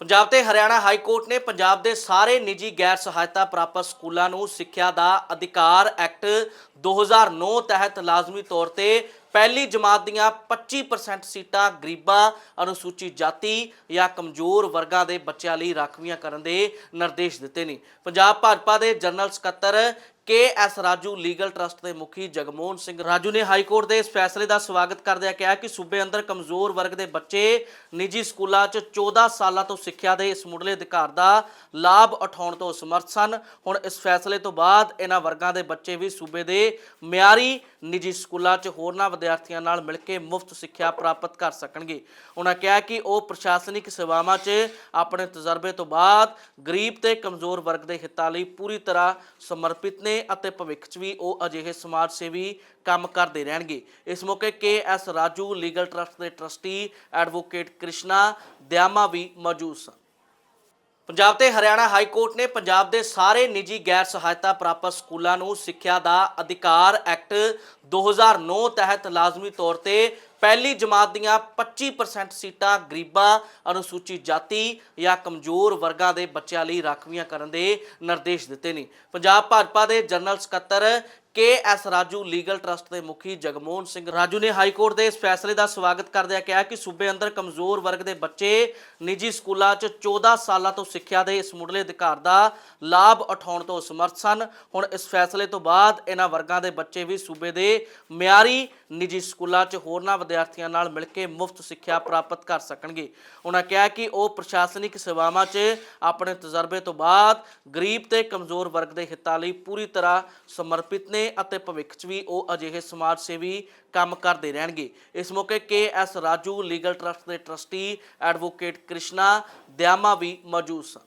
ਪੰਜਾਬ ਤੇ Haryana high court ਨੇ ਪੰਜਾਬ ਦੇ ਸਾਰੇ ਨਿੱਜੀ ਗੈਰ ਸਹਾਇਤਾ ਪ੍ਰਾਪਤ ਸਕੂਲਾਂ ਨੂੰ ਸਿੱਖਿਆ ਦਾ ਅਧਿਕਾਰ ਐਕਟ 2009 ਤਹਿਤ ਲਾਜ਼ਮੀ ਤੌਰ ਤੇ ਪਹਿਲੀ ਜਮਾਤ ਦੀਆਂ 25% ਸੀਟਾਂ ਗਰੀਬਾਂ, ਅਨੁਸੂਚਿਤ ਜਾਤੀ ਜਾਂ ਕਮਜ਼ੋਰ ਵਰਗਾਂ ਦੇ ਬੱਚਿਆਂ ਲਈ ਰਾਖਵੀਆਂ ਕਰਨ ਦੇ ਨਿਰਦੇਸ਼ ਦਿੱਤੇ ਨੇ। ਪੰਜਾਬ ਭਾਜਪਾ ਦੇ ਜਨਰਲ ਸਕੱਤਰ K S Raju legal trust ਦੇ ਮੁਖੀ ਜਗਮੋਹਨ ਸਿੰਘ ਰਾਜੂ ਨੇ ਹਾਈ ਕੋਰਟ ਦੇ ਇਸ ਫੈਸਲੇ ਦਾ ਸਵਾਗਤ ਕਰਦਿਆਂ ਕਿਹਾ ਕਿ ਸੂਬੇ ਅੰਦਰ ਕਮਜ਼ੋਰ ਵਰਗ ਦੇ ਬੱਚੇ ਨਿੱਜੀ ਸਕੂਲਾਂ 'ਚ 14 ਸਾਲਾਂ ਤੋਂ ਸਿੱਖਿਆ ਦੇ ਇਸ ਮੁੱਢਲੇ ਅਧਿਕਾਰ ਦਾ ਲਾਭ ਉਠਾਉਣ ਤੋਂ ਸਮਰਥ ਸਨ। ਹੁਣ ਇਸ ਫੈਸਲੇ ਤੋਂ ਬਾਅਦ ਇਹਨਾਂ ਵਰਗਾਂ ਦੇ ਬੱਚੇ ਵੀ ਸੂਬੇ ਦੇ ਮਿਆਰੀ ਨਿੱਜੀ ਸਕੂਲਾਂ 'ਚ ਹੋਰਨਾਂ ਵਿਦਿਆਰਥੀਆਂ ਨਾਲ ਮਿਲ ਕੇ ਮੁਫਤ ਸਿੱਖਿਆ ਪ੍ਰਾਪਤ ਕਰ ਸਕਣਗੇ। ਉਹਨਾਂ ਕਿਹਾ ਕਿ ਉਹ ਪ੍ਰਸ਼ਾਸਨਿਕ ਸੇਵਾਵਾਂ 'ਚ ਆਪਣੇ ਤਜਰਬੇ ਤੋਂ ਬਾਅਦ ਗਰੀਬ ਤੇ ਕਮਜ਼ੋਰ ਵਰਗ ਦੇ ਹਿੱਤਾਂ ਲਈ ਪੂਰੀ ਤਰ੍ਹਾਂ ਸਮਰਪਿਤ ਨੇ। ਅਤੇ ਭਵਿੱਖ 'ਚ ਵੀ ਉਹ ਅਜਿਹੇ ਸਮਾਜ ਸੇਵੀ ਕੰਮ ਕਰਦੇ ਰਹਿਣਗੇ। ਇਸ ਮੌਕੇ K S Raju legal trust ਦੇ ਟਰਸਟੀ ਐਡਵੋਕੇਟ ਕ੍ਰਿਸ਼ਨਾ ਦਿਆਮਾ ਵੀ ਮੌਜੂਦ ਸਨ। ਪੰਜਾਬ ਤੇ ਹਰਿਆਣਾ ਹਾਈ ਕੋਰਟ ਨੇ ਪੰਜਾਬ ਦੇ ਸਾਰੇ ਨਿੱਜੀ ਗੈਰ ਸਹਾਇਤਾ ਪ੍ਰਾਪਤ ਸਕੂਲਾਂ ਨੂੰ ਸਿੱਖਿਆ ਦਾ ਅਧਿਕਾਰ ਐਕਟ 2009 ਤਹਿਤ ਲਾਜ਼ਮੀ ਤੌਰ ਤੇ ਪਹਿਲੀ ਜਮਾਤ ਦੀਆਂ 25% ਸੀਟਾਂ ਗਰੀਬਾਂ ਅਨੁਸੂਚਿਤ ਜਾਤੀ ਜਾਂ ਕਮਜ਼ੋਰ ਵਰਗਾਂ ਦੇ ਬੱਚਿਆਂ ਲਈ ਰਾਖਵੀਆਂ ਕਰਨ ਦੇ ਨਿਰਦੇਸ਼ ਦਿੱਤੇ ਨੇ। ਪੰਜਾਬ ਭਾਜਪਾ ਦੇ ਜਨਰਲ ਸਕੱਤਰ K S Raju legal trust ਦੇ ਮੁਖੀ ਜਗਮੋਹਨ ਸਿੰਘ ਰਾਜੂ ਨੇ ਹਾਈ ਕੋਰਟ ਦੇ ਇਸ ਫੈਸਲੇ ਦਾ ਸਵਾਗਤ ਕਰਦਿਆਂ ਕਿਹਾ ਕਿ ਸੂਬੇ ਅੰਦਰ ਕਮਜ਼ੋਰ ਵਰਗ ਦੇ ਬੱਚੇ ਨਿੱਜੀ ਸਕੂਲਾਂ 'ਚ 14 ਸਾਲਾਂ ਤੋਂ ਸਿੱਖਿਆ ਦੇ ਇਸ ਮੁੱਢਲੇ ਅਧਿਕਾਰ ਦਾ ਲਾਭ ਉਠਾਉਣ ਤੋਂ ਸਮਰਥ ਸਨ। ਹੁਣ ਇਸ ਫੈਸਲੇ ਤੋਂ ਬਾਅਦ ਇਹਨਾਂ ਵਰਗਾਂ ਦੇ ਬੱਚੇ ਵੀ ਸੂਬੇ ਦੇ ਮਿਆਰੀ ਨਿੱਜੀ ਸਕੂਲਾਂ 'ਚ ਹੋਰਨਾਂ ਵਿਦਿਆਰਥੀਆਂ ਨਾਲ ਮਿਲ ਕੇ ਮੁਫਤ ਸਿੱਖਿਆ ਪ੍ਰਾਪਤ ਕਰ ਸਕਣਗੇ। ਉਹਨਾਂ ਕਿਹਾ ਕਿ ਉਹ ਪ੍ਰਸ਼ਾਸਨਿਕ ਸੇਵਾਵਾਂ 'ਚ ਆਪਣੇ ਤਜਰਬੇ ਤੋਂ ਬਾਅਦ ਗਰੀਬ ਤੇ ਕਮਜ਼ੋਰ ਵਰਗ ਦੇ ਹਿੱਤਾਂ ਲਈ ਪੂਰੀ ਤਰ੍ਹਾਂ ਸਮਰਪਿਤ ਨੇ। ਅਤੇ ਭਵਿੱਖ 'ਚ ਵੀ ਉਹ ਅਜਿਹੇ ਸਮਾਜ ਸੇਵੀ ਕੰਮ ਕਰਦੇ ਰਹਿਣਗੇ। ਇਸ ਮੌਕੇ K S Raju legal trust ਦੇ ਟਰਸਟੀ ਐਡਵੋਕੇਟ ਕ੍ਰਿਸ਼ਨਾ ਦਿਆਮਾ ਵੀ ਮੌਜੂਦ ਸਨ।